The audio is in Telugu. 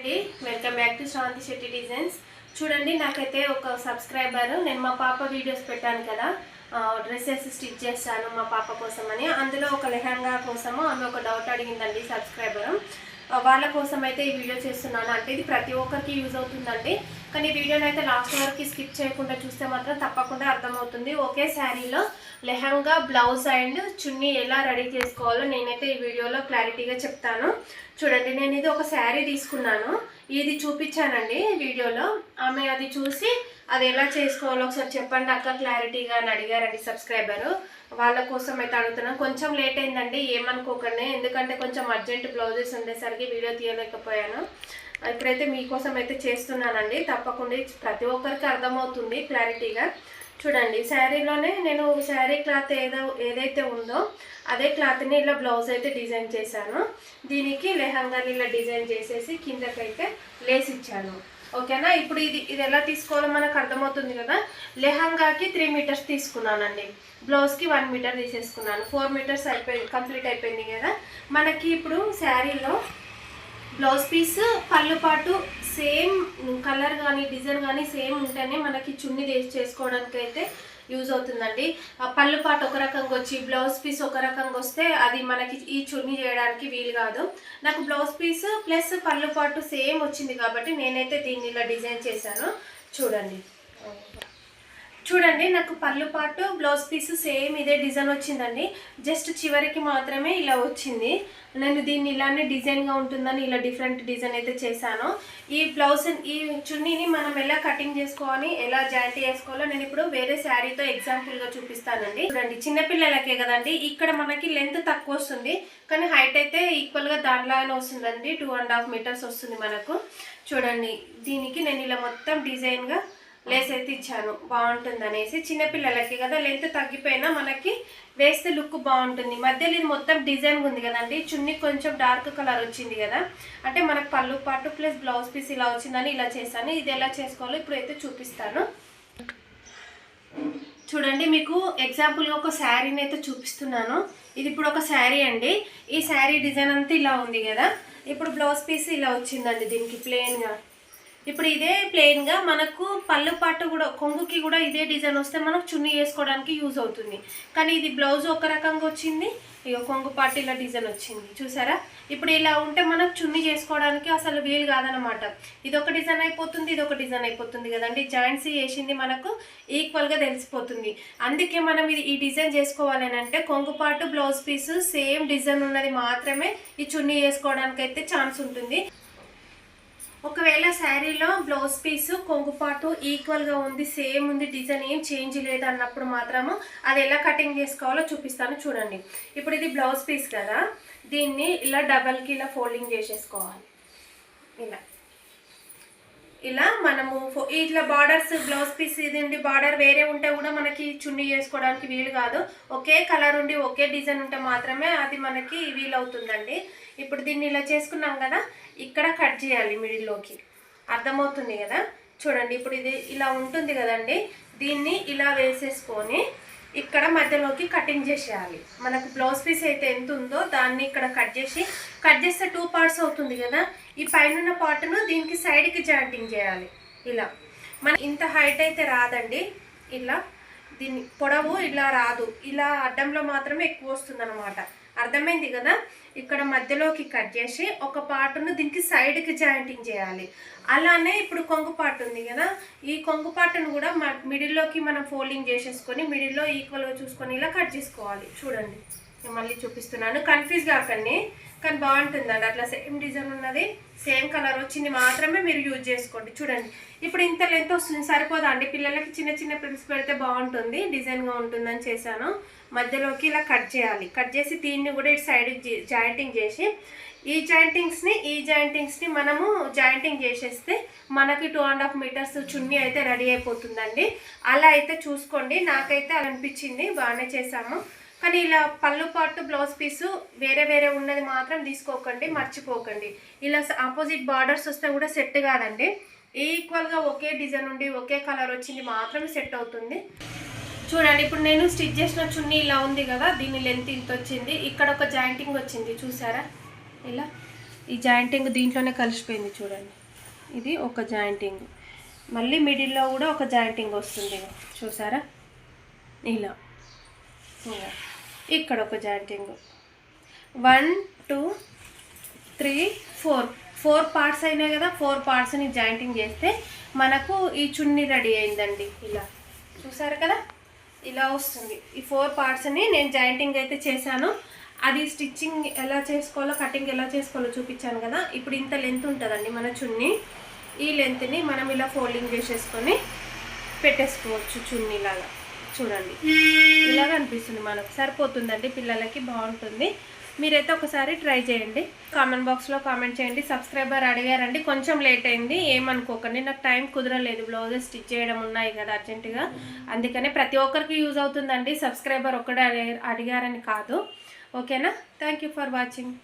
అండి. Welcome back to Shanti Shetty designs చూడండి నాకైతే ఒక సబ్స్క్రైబర్ నేను మా పాప వీడియోస్ పెట్టాను కదా. డ్రెస్సెస్ స్టిచ్ చేస్తాను మా పాప కోసం అని అందులో ఒక లెహంగా కోసము ఆమె ఒక డౌట్ అడిగిందండి సబ్స్క్రైబర్ వాళ్ళ కోసం అయితే ఈ వీడియో చేస్తున్నాను. అంటే ఇది ప్రతి ఒక్కరికి యూజ్ అవుతుందండి. కానీ వీడియోని అయితే లాస్ట్ వరకు స్కిప్ చేయకుండా చూస్తే మాత్రం తప్పకుండా అర్థమవుతుంది. ఒకే శారీలో లెహంగా బ్లౌజ్ అండ్ చున్నీ ఎలా రెడీ చేసుకోవాలో నేనైతే ఈ వీడియోలో క్లారిటీగా చెప్తాను. చూడండి నేను ఇది ఒక శారీ తీసుకున్నాను. ఇది చూపించానండి వీడియోలో. ఆమె అది చూసి అది ఎలా చేసుకోవాలో ఒకసారి చెప్పండి అక్క క్లారిటీగా అని అడిగారండి సబ్స్క్రైబరు. వాళ్ళ కోసం అయితే అడుగుతున్నాను. కొంచెం లేట్ అయిందండి ఏమనుకోకండి. ఎందుకంటే కొంచెం అర్జెంట్ బ్లౌజెస్ ఉండేసరికి వీడియో తీయలేకపోయాను. ఇప్పుడైతే మీకోసం అయితే చేస్తున్నానండి. తప్పకుండా ప్రతి ఒక్కరికి అర్థమవుతుంది క్లారిటీగా. చూడండి శారీలోనే నేను శారీ క్లాత్ ఏదో ఏదైతే ఉందో అదే క్లాత్ని ఇలా బ్లౌజ్ అయితే డిజైన్ చేశాను. దీనికి లెహంగాని ఇలా డిజైన్ చేసేసి కిందకైతే లేస్ ఇచ్చాను. ఓకేనా? ఇప్పుడు ఇది ఇది ఎలా తీసుకోవాలో మనకు అర్థమవుతుంది కదా? లెహంగాకి త్రీ మీటర్స్ తీసుకున్నానండి. బ్లౌజ్కి వన్ మీటర్ తీసేసుకున్నాను. ఫోర్ మీటర్స్ అయిపోయి కంప్లీట్ అయిపోయింది కదా? మనకి ఇప్పుడు శారీలో బ్లౌజ్ పీస్ పళ్ళు పాటు సేమ్ కలర్ కానీ డిజైన్ కానీ సేమ్ ఉంటేనే మనకి చున్నీ చేసుకోవడానికి అయితే యూజ్ అవుతుందండి. ఆ పళ్ళు పాటు ఒక రకంగా వచ్చి బ్లౌజ్ పీస్ ఒక రకంగా వస్తే అది మనకి ఈ చున్నీ చేయడానికి వీలు కాదు. నాకు బ్లౌజ్ పీస్ ప్లస్ పళ్ళు పాటు సేమ్ వచ్చింది కాబట్టి నేనైతే దీన్ని ఇలా డిజైన్ చేశాను. చూడండి. చూడండి నాకు పళ్ళు పాటు బ్లౌజ్ పీస్ సేమ్ ఇదే డిజైన్ వచ్చిందండి. జస్ట్ చివరికి మాత్రమే ఇలా వచ్చింది. నేను దీన్ని ఇలానే డిజైన్గా ఉంటుందని ఇలా డిఫరెంట్ డిజైన్ అయితే చేశాను. ఈ బ్లౌజ్ ఈ చున్నీని మనం ఎలా కటింగ్ చేసుకోవాలి ఎలా జాయింట్ చేసుకోవాలో నేను ఇప్పుడు వేరే శారీతో ఎగ్జాంపుల్గా చూపిస్తానండి. చూడండి చిన్నపిల్లలకే కదండి ఇక్కడ మనకి లెంత్ తక్కువ వస్తుంది. కానీ హైట్ అయితే ఈక్వల్గా దాంట్లోనే వస్తుందండి. టూ అండ్ హాఫ్ మీటర్స్ వస్తుంది మనకు. చూడండి దీనికి నేను ఇలా మొత్తం డిజైన్గా లేస్ అయితే ఇచ్చాను బాగుంటుంది అనేసి చిన్నపిల్లలకి కదా లెంత్ తగ్గిపోయినా మనకి వేస్తే లుక్ బాగుంటుంది. మధ్యలో ఇది మొత్తం డిజైన్ ఉంది కదండి చున్నీ కొంచెం డార్క్ కలర్ వచ్చింది కదా. అంటే మనకు పళ్ళు పాటు ప్లస్ బ్లౌజ్ పీస్ ఇలా వచ్చిందని ఇలా చేశాను. ఇది ఎలా చేసుకోవాలో ఇప్పుడు అయితే చూపిస్తాను. చూడండి మీకు ఎగ్జాంపుల్గా ఒక శారీని అయితే చూపిస్తున్నాను. ఇది ఇప్పుడు ఒక శారీ అండి. ఈ శారీ డిజైన్ అంతా ఇలా ఉంది కదా. ఇప్పుడు బ్లౌజ్ పీస్ ఇలా వచ్చిందండి దీనికి ప్లెయిన్గా ఇప్పుడు ఇదే ప్లెయిన్గా మనకు పళ్ళు పాటు కూడా కొంగుకి కూడా ఇదే డిజైన్ వస్తే మనకు చున్నీ వేసుకోవడానికి యూజ్ అవుతుంది. కానీ ఇది బ్లౌజ్ ఒక రకంగా వచ్చింది ఇక కొంగు పాటు ఇలా డిజైన్ వచ్చింది. చూసారా? ఇప్పుడు ఇలా ఉంటే మనకు చున్నీ చేసుకోవడానికి అసలు వీలు కాదనమాట ఇది ఒక డిజైన్ అయిపోతుంది ఇది ఒక డిజైన్ అయిపోతుంది కదండి. జాయింట్స్ వేసింది మనకు ఈక్వల్గా తెలిసిపోతుంది. అందుకే మనం ఇది ఈ డిజైన్ చేసుకోవాలని అంటే కొంగు పాటు బ్లౌజ్ పీస్ సేమ్ డిజైన్ ఉన్నది మాత్రమే ఈ చున్నీ చేసుకోవడానికి అయితే ఛాన్స్ ఉంటుంది. ఒకవేళ శారీలో బ్లౌజ్ పీస్ కొంగుపాటు ఈక్వల్గా ఉంది సేమ్ ఉంది డిజైన్ ఏం చేంజ్ లేదు అన్నప్పుడు మాత్రము అది ఎలా కటింగ్ చేసుకోవాలో చూపిస్తాను చూడండి. ఇప్పుడు ఇది బ్లౌజ్ పీస్ కదా దీన్ని ఇలా డబల్కి ఇలా ఫోల్డింగ్ చేసేసుకోవాలి. ఇలా. ఇలా మనము ఇట్లా బార్డర్స్ బ్లౌజ్ పీస్ ఇది ఉండి బార్డర్ వేరే ఉంటే కూడా మనకి చున్నీ చేసుకోవడానికి వీలు కాదు. ఒకే కలర్ ఉండి ఒకే డిజైన్ ఉంటే మాత్రమే అది మనకి వీలు అవుతుందండి ఇప్పుడు దీన్ని ఇలా చేసుకున్నాం కదా ఇక్కడ కట్ చేయాలి మిడిల్లోకి అర్థమవుతుంది కదా? చూడండి ఇప్పుడు ఇది ఇలా ఉంటుంది కదండి. దీన్ని ఇలా వేసేసుకొని ఇక్కడ మధ్యలోకి కటింగ్ చేసేయాలి. మనకు బ్లౌజ్ పీస్ అయితే ఎంత ఉందో దాన్ని ఇక్కడ కట్ చేసి కట్ చేస్తే టూ పార్ట్స్ అవుతుంది కదా? ఈ పైన పార్ట్ను దీనికి సైడ్కి జాయింటింగ్ చేయాలి. ఇలా. మన ఇంత హైట్ అయితే రాదండి. ఇలా. దీన్ని పొడవు ఇలా రాదు. ఇలా అడ్డంలో మాత్రమే ఎక్కువ వస్తుంది అనమాట అర్థమైంది కదా? ఇక్కడ మధ్యలోకి కట్ చేసి ఒక పాటును దీనికి సైడ్కి జాయింటింగ్ చేయాలి. అలానే ఇప్పుడు కొంగు పార్ట్ ఉంది కదా? ఈ కొంగు పార్ట్ను కూడా మిడిల్లోకి మనం ఫోల్డింగ్ చేసేసుకొని మిడిల్లో ఈక్వల్గా చూసుకొని ఇలా కట్ చేసుకోవాలి. చూడండి. మళ్ళీ చూపిస్తున్నాను. కన్ఫ్యూజ్ కాకండి కానీ బాగుంటుందండి. అట్లా సేమ్ డిజైన్ ఉన్నది సేమ్ కలర్ వచ్చింది మాత్రమే మీరు యూజ్ చేసుకోండి. చూడండి. ఇప్పుడు ఇంత లెంత్ వస్తుంది సరిపోదా అండి? పిల్లలకి చిన్న చిన్న ప్రింట్స్ పెడితే బాగుంటుంది డిజైన్గా ఉంటుందని చేశాను. మధ్యలోకి ఇలా కట్ చేయాలి. కట్ చేసి దీన్ని కూడా ఇటు సైడ్ జాయింటింగ్ చేసి ఈ జాయింటింగ్స్ని ఈ జాయింటింగ్స్ని మనము జాయింటింగ్ చేసేస్తే మనకి టూ అండ్ హాఫ్ మీటర్స్ చున్నీ అయితే రెడీ అయిపోతుందండి. అలా అయితే చూసుకోండి. నాకైతే అలా అనిపించింది. బాగానే చేసాము కానీ ఇలా పళ్ళు పాటు బ్లౌజ్ పీసు వేరే వేరే ఉన్నది మాత్రం తీసుకోకండి మర్చిపోకండి. ఇలా ఆపోజిట్ బార్డర్స్ వస్తే కూడా సెట్ కాదండి. ఈక్వల్గా ఒకే డిజైన్ ఉండి ఒకే కలర్ వచ్చింది మాత్రమే సెట్ అవుతుంది. చూడండి ఇప్పుడు నేను స్టిచ్ చేసిన చున్నీ ఇలా ఉంది కదా దీని లెంత్ ఇంత వచ్చింది. ఇక్కడ ఒక జాయింటింగ్ వచ్చింది చూసారా? ఇలా. ఈ జాయింటింగ్ దీంట్లోనే కలిసిపోయింది చూడండి. ఇది ఒక జాయింటింగ్ మళ్ళీ మిడిల్లో కూడా ఒక జాయింటింగ్ వస్తుంది. చూసారా? ఇలా. ఇలా. ఇక్కడ ఒక jointing. One two three four four parts అయినాయి కదా ఫోర్ పార్ట్స్ని జాయింటింగ్ చేస్తే మనకు ఈ చున్నీ రెడీ అయిందండి ఇలా. చూసారు కదా? ఇలా వస్తుంది. ఈ ఫోర్ పార్ట్స్ని నేను జాయింటింగ్ అయితే చేశాను. అది స్టిచ్చింగ్ ఎలా చేసుకోవాలో కటింగ్ ఎలా చేసుకోవాలో చూపించాను కదా. ఇప్పుడు ఇంత లెంత్ ఉంటుందండి మన చున్నీ. ఈ లెంత్ని మనం ఇలా ఫోల్డింగ్ చేసేసుకొని పెట్టేసుకోవచ్చు చున్నీలాగా చూడండి. ఇలాగ అనిపిస్తుంది మనకు. సరిపోతుందండి పిల్లలకి బాగుంటుంది. మీరైతే ఒకసారి ట్రై చేయండి. కామెంట్ బాక్స్లో కామెంట్ చేయండి. సబ్స్క్రైబర్ అడిగారండి కొంచెం లేట్ అయింది ఏమనుకోకండి. నాకు టైం కుదరలేదు బ్లౌజెస్ స్టిచ్ చేయడం ఉన్నాయి కదా అర్జెంటుగా. అందుకనే ప్రతి ఒక్కరికి యూజ్ అవుతుందండి. సబ్స్క్రైబర్ ఒక్కడే అడిగారని కాదు. ఓకేనా? Thank you for watching.